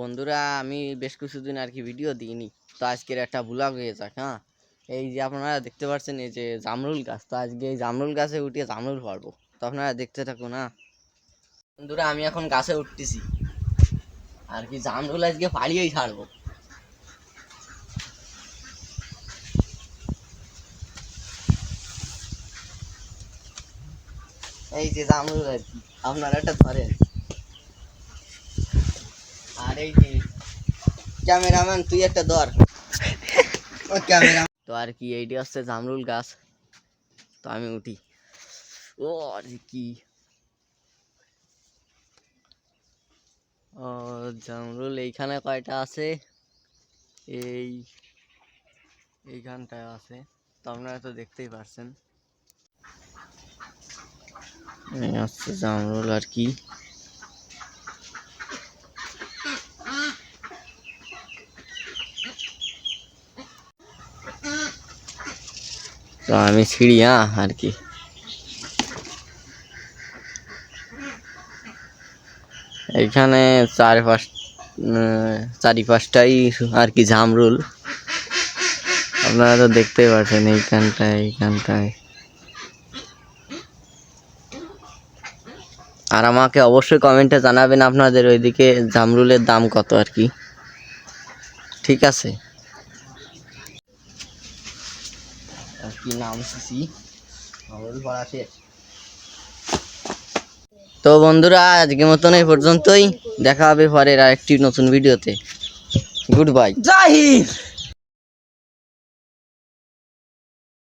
বন্ধুরা, আমি বেশ কিছুদিন আর কি ভিডিও দিইনি। তো আজকের একটা ব্লগ হয়ে যাক হ্যাঁ? এই যে আপনারা দেখতে পাচ্ছেন, এই যে জামরুল গাছ। তো আজকে এই জামরুল গাছে উঠিয়ে জামরুল পারব তো আপনারা দেখতে থাকুন হ্যাঁ? বন্ধুরা, আমি এখন গাছে উঠতেছি। আর কি জামরুল আজকে পাড়িয়েই ছাড়বো। এই যে জামরুল আর কি, আপনারা একটা ধরেন। এই যে ক্যামেরাম্যান, তুই একটা ধর। ও ক্যামেরা তো আর কি এইটি হচ্ছে জামরুল গাছ। তো আমি উঠি। ও, আর কি। ও, জামরুল, এইখানে কয়টা আছে? এই, এইখানটায় আছে। তো আপনারা তো দেখতেই পারছেন। হচ্ছে জামরুল, আর কি। তো আমি ছিড়ি হ্যাঁ আর কি। এইখানে চার পাঁচ চারি পাঁচটাই আর কি জামরুল আপনারা তো দেখতেই পাচ্ছেন এইখানটায় এইখানটায়। আর আমাকে অবশ্যই কমেন্টে জানাবেন আপনাদের ওইদিকে জামরুলের দাম কত আর কি। ঠিক আছে আর কি নাম সিসি জামরুল পড়া শেষ তো বন্ধুরা আজকে মতন এই পর্যন্তই। দেখা হবে পরের আরেকটি নতুন ভিডিওতে। Goodbye Hind!